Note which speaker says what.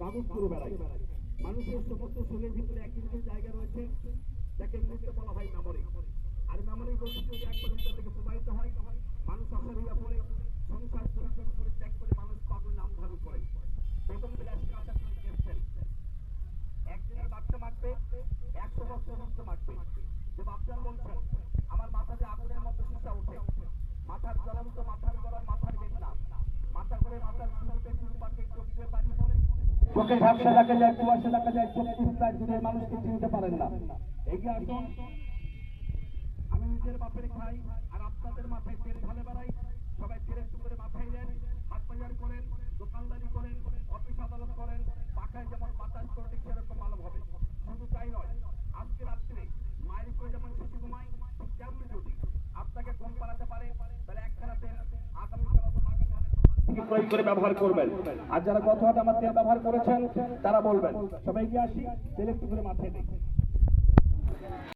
Speaker 1: কাগজ করে বেড়ায় মানুষের সমস্ত শরীরের ভিতরে একটি দুটো জায়গা রয়েছে, যাকে ইংরেজিতে বলা হয় মেমোরি আর মেমোরি বলতে যদি একবার ভিতর থেকে প্রবাহিত হয়, মানুষ অসহায় পড়ে, সংসার করে ত্যাগ করে মানুষ পাগল নাম ধারণ করে। প্রথম বিলাস কাঁচা করে গেছেন একদিনের বাচ্চা মারবে, একশো বছর মধ্যে মারবে। যে বাচ্চার বলছেন আমার মাথা যে আগুনের চোখে ঝাপসা দেখা যায়, কুয়াশা দেখা যায় চোখ চিন্তায় দূরের মানুষকে চিনতে পারেন না। এগিয়ে আসুন। আমি নিজের বাপের খাই আগামী প্রয়োগ করে ব্যবহার করবেন। আর যারা গত হাতে আমার তেল ব্যবহার করেছেন, তারা বলবেন। সবাই গিয়ে আসি, তেল একটু করে মাথায় দিই